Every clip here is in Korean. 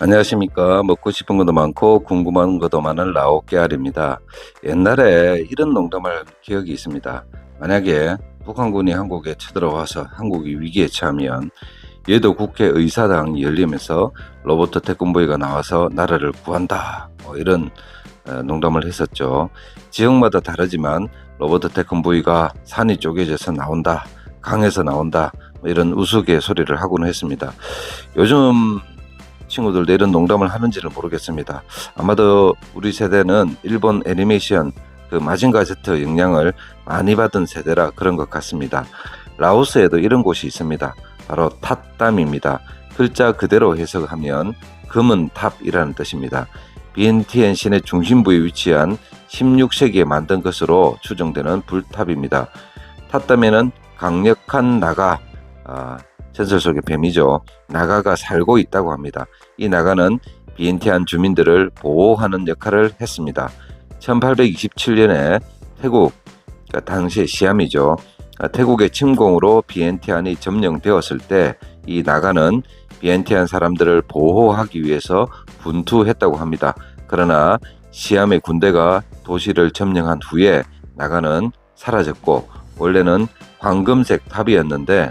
안녕하십니까. 먹고 싶은 것도 많고 궁금한 것도 많은 라오 깨알입니다. 옛날에 이런 농담할 기억이 있습니다. 만약에 북한군이 한국에 쳐들어와서 한국이 위기에 처하면 얘도 국회 의사당이 열리면서 로버트 태권보이가 나와서 나라를 구한다. 뭐 이런 어, 농담을 했었죠. 지역마다 다르지만 로버트 태권보이가 산이 쪼개져서 나온다. 강에서 나온다. 뭐 이런 우스갯소리를 하곤 했습니다. 요즘 친구들도 이런 농담을 하는지는 모르겠습니다. 아마도 우리 세대는 일본 애니메이션 그 마징가 제트 영향을 많이 받은 세대라 그런 것 같습니다. 라오스에도 이런 곳이 있습니다. 바로 탓담입니다. 글자 그대로 해석하면 금은 탑이라는 뜻입니다. 비엔티엔 신의 중심부에 위치한 16세기에 만든 것으로 추정되는 불탑입니다. 탓담에는 강력한 나가, 아, 전설 속의 뱀이죠. 나가가 살고 있다고 합니다. 이 나가는 비엔티안 주민들을 보호하는 역할을 했습니다. 1827년에 태국, 그러니까 당시 시암이죠. 아, 태국의 침공으로 비엔티안이 점령되었을 때 이 나가는 비엔티안 사람들을 보호하기 위해서 분투했다고 합니다. 그러나 시암의 군대가 도시를 점령한 후에 나가는 사라졌고 원래는 황금색 탑이었는데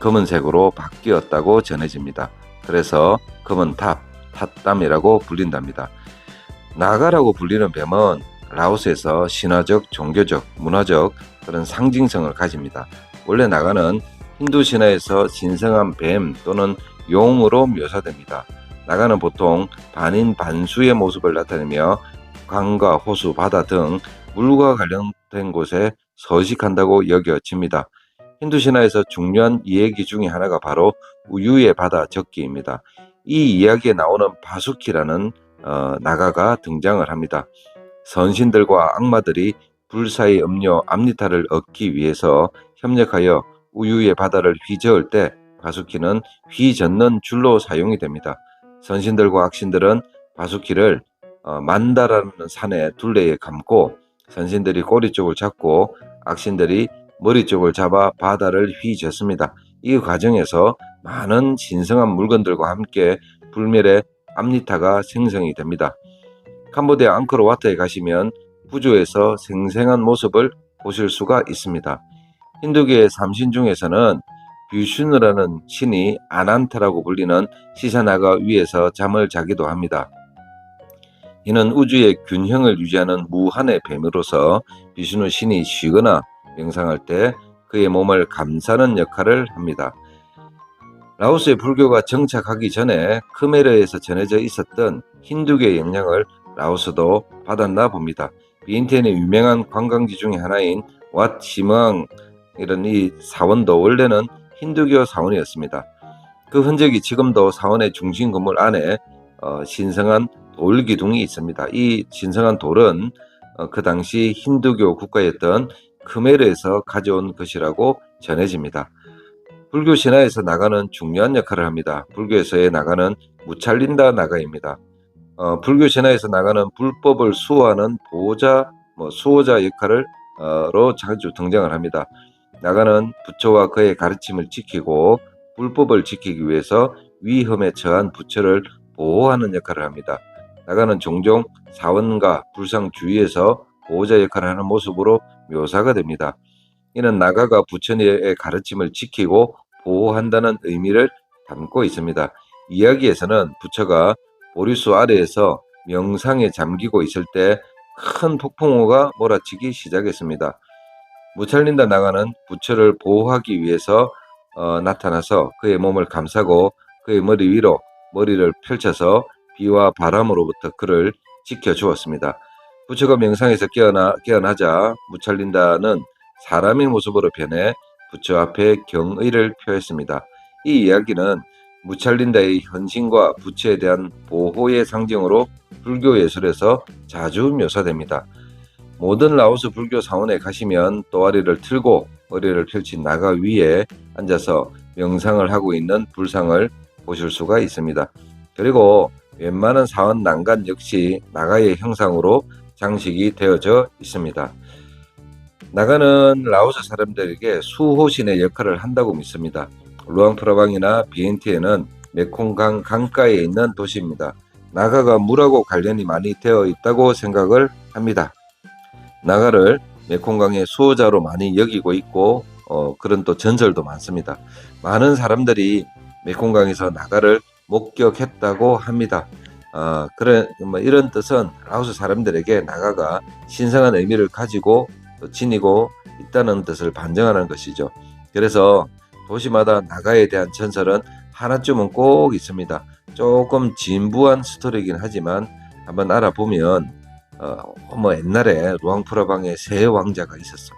검은색으로 바뀌었다고 전해집니다. 그래서 검은 탑, 탑담이라고 불린답니다. 나가라고 불리는 뱀은 라오스에서 신화적, 종교적, 문화적 그런 상징성을 가집니다. 원래 나가는 힌두 신화에서 신성한 뱀 또는 용으로 묘사됩니다. 나가는 보통 반인 반수의 모습을 나타내며 강과 호수, 바다 등 물과 관련된 곳에 서식한다고 여겨집니다. 힌두 신화에서 중요한 이야기 중의 하나가 바로 우유의 바다 적기입니다. 이 이야기에 나오는 바수키라는 어, 나가가 등장을 합니다. 선신들과 악마들이 불사의 음료 암리타를 얻기 위해서 협력하여 우유의 바다를 휘저을 때 바수키는 휘젓는 줄로 사용이 됩니다. 선신들과 악신들은 바수키를 어, 만다라는 산의 둘레에 감고 선신들이 꼬리 쪽을 잡고 악신들이 머리 쪽을 잡아 바다를 휘젓습니다. 이 과정에서 많은 신성한 물건들과 함께 불멸의 암리타가 생성이 됩니다. 캄보디아 앙코르와트에 가시면 부조에서 생생한 모습을 보실 수가 있습니다. 힌두교의 삼신 중에서는 뷰슈누라는 신이 아난타라고 불리는 시사나가 위에서 잠을 자기도 합니다. 이는 우주의 균형을 유지하는 무한의 뱀으로서 비슈누 신이 쉬거나 명상할 때 그의 몸을 감싸는 역할을 합니다. 라오스의 불교가 정착하기 전에 크메르에서 전해져 있었던 힌두교의 영향을 라오스도 받았나 봅니다. 비엔티엔의 유명한 관광지 중의 하나인 왓 시멍 이런 이 사원도 원래는 힌두교 사원이었습니다. 그 흔적이 지금도 사원의 중심 건물 안에 어, 신성한 돌 기둥이 있습니다. 이 신성한 돌은 어, 그 당시 힌두교 국가였던 크메르에서 가져온 것이라고 전해집니다. 불교 신화에서 나가는 중요한 역할을 합니다. 불교에서의 나가는 무찰린다 나가입니다. 어, 불교 신화에서 나가는 불법을 수호하는 보호자, 뭐 수호자 역할을로 자주 등장을 합니다. 나가는 부처와 그의 가르침을 지키고 불법을 지키기 위해서 위험에 처한 부처를 보호하는 역할을 합니다. 나가는 종종 사원과 불상 주위에서 보호자 역할을 하는 모습으로 묘사가 됩니다. 이는 나가가 부처의 가르침을 지키고 보호한다는 의미를 담고 있습니다. 이야기에서는 부처가 보리수 아래에서 명상에 잠기고 있을 때 큰 폭풍우가 몰아치기 시작했습니다. 무찰린다 나가는 부처를 보호하기 위해서 어, 나타나서 그의 몸을 감싸고 그의 머리 위로 머리를 펼쳐서 비와 바람으로부터 그를 지켜주었습니다. 부처가 명상에서 깨어나, 깨어나자 무찰린다는 사람의 모습으로 변해 부처 앞에 경의를 표했습니다. 이 이야기는 무찰린다의 헌신과 부처에 대한 보호의 상징으로 불교 예술에서 자주 묘사됩니다. 모든 라오스 불교 사원에 가시면 또아리를 틀고 머리를 펼친 나가 위에 앉아서 명상을 하고 있는 불상을 보실 수가 있습니다. 그리고 웬만한 사원 난간 역시 나가의 형상으로 장식이 되어져 있습니다. 나가는 라오스 사람들에게 수호신의 역할을 한다고 믿습니다. 루앙프라방이나 비엔티에는 메콩강 강가에 있는 도시입니다. 나가가 물하고 관련이 많이 되어 있다고 생각을 합니다. 나가를 메콩강의 수호자로 많이 여기고 있고 어, 그런 또 전설도 많습니다. 많은 사람들이 메콩강에서 나가를 목격했다고 합니다. 어, 그런 뭐 이런 뜻은 라오스 사람들에게 나가가 신성한 의미를 가지고 또 지니고 있다는 뜻을 반증하는 것이죠. 그래서 도시마다 나가에 대한 전설은 하나쯤은 꼭 있습니다. 조금 진부한 스토리이긴 하지만 한번 알아보면 어, 뭐 옛날에 루앙프라방에 세 왕자가 있었어.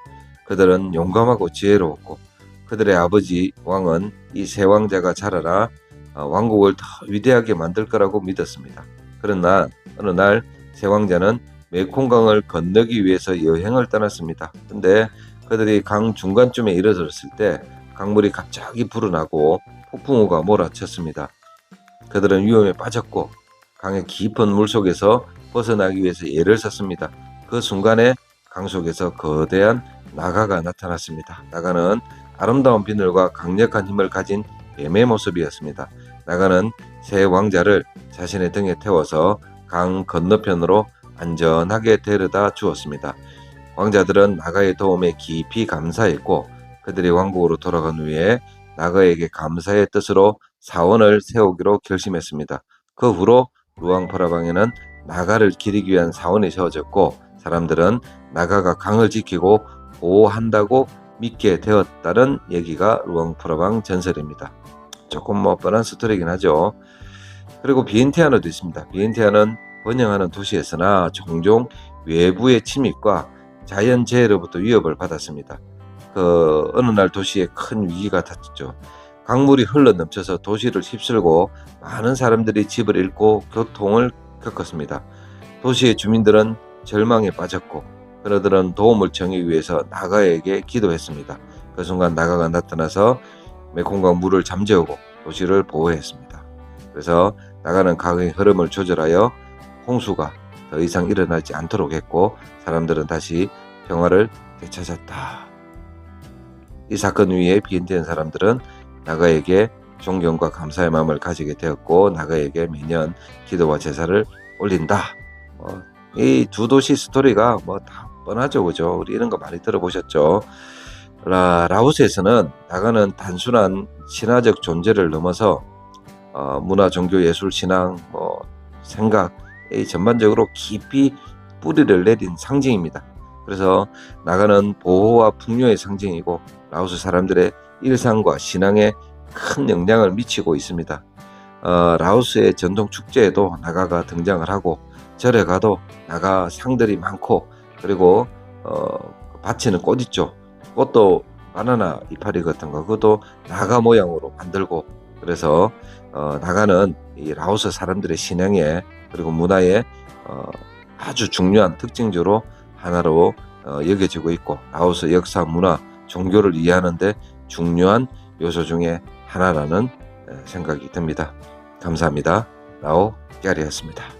그들은 용감하고 지혜로웠고 그들의 아버지 왕은 이 세 왕자가 자라라 어, 왕국을 더 위대하게 만들 거라고 믿었습니다. 그러나 어느 날 세 왕자는 메콩강을 건너기 위해서 여행을 떠났습니다. 근데 그들이 강 중간쯤에 이르렀을 때 강물이 갑자기 불어나고 폭풍우가 몰아쳤습니다. 그들은 위험에 빠졌고 강의 깊은 물속에서 벗어나기 위해서 애를 썼습니다. 그 순간에 강 속에서 거대한 나가가 나타났습니다. 나가는 아름다운 비늘과 강력한 힘을 가진 뱀의 모습이었습니다. 나가는 새 왕자를 자신의 등에 태워서 강 건너편으로 안전하게 데려다 주었습니다. 왕자들은 나가의 도움에 깊이 감사했고 그들이 왕국으로 돌아간 후에 나가에게 감사의 뜻으로 사원을 세우기로 결심했습니다. 그 후로 루앙프라방에는 나가를 기리기 위한 사원이 세워졌고 사람들은 나가가 강을 지키고 보호한다고 믿게 되었다는 얘기가 루앙프라방 전설입니다. 조금 뭐 뻔한 스토리긴 하죠. 그리고 비엔티아노도 있습니다. 비엔티아는 번영하는 도시였으나 종종 외부의 침입과 자연재해로부터 위협을 받았습니다. 그 어느 날 도시에 큰 위기가 닥쳤죠. 강물이 흘러 넘쳐서 도시를 휩쓸고 많은 사람들이 집을 잃고 교통을 겪었습니다. 도시의 주민들은 절망에 빠졌고 그러들은 도움을 청하기 위해서 나가에게 기도했습니다. 그 순간 나가가 나타나서 메콩강 물을 잠재우고 도시를 보호했습니다. 그래서 나가는 강의 흐름을 조절하여 홍수가 더 이상 일어나지 않도록 했고 사람들은 다시 평화를 되찾았다. 이 사건 위에 비엔티한 사람들은 나가에게 존경과 감사의 마음을 가지게 되었고 나가에게 매년 기도와 제사를 올린다. 어, 이두 도시 스토리가 뭐 다 뻔하죠, 그죠? 우리 이런 거 많이 들어보셨죠? 라, 라오스에서는 나가는 단순한 신화적 존재를 넘어서 어, 문화, 종교, 예술, 신앙, 뭐 생각, 이 전반적으로 깊이 뿌리를 내린 상징입니다. 그래서 나가는 보호와 풍요의 상징이고 라오스 사람들의 일상과 신앙에 큰 영향을 미치고 있습니다. 어, 라오스의 전통 축제에도 나가가 등장을 하고 절에 가도 나가 상들이 많고 그리고 어, 바치는 꽃 있죠. 꽃도 바나나 이파리 같은 거 그것도 나가 모양으로 만들고 그래서 어, 나가는 이 라오스 사람들의 신앙에 그리고 문화에 어, 아주 중요한 특징주로 하나로 어, 여겨지고 있고 라오스 역사, 문화, 종교를 이해하는데 중요한 요소 중에 하나라는 에, 생각이 듭니다. 감사합니다. 라오 깨알이었습니다.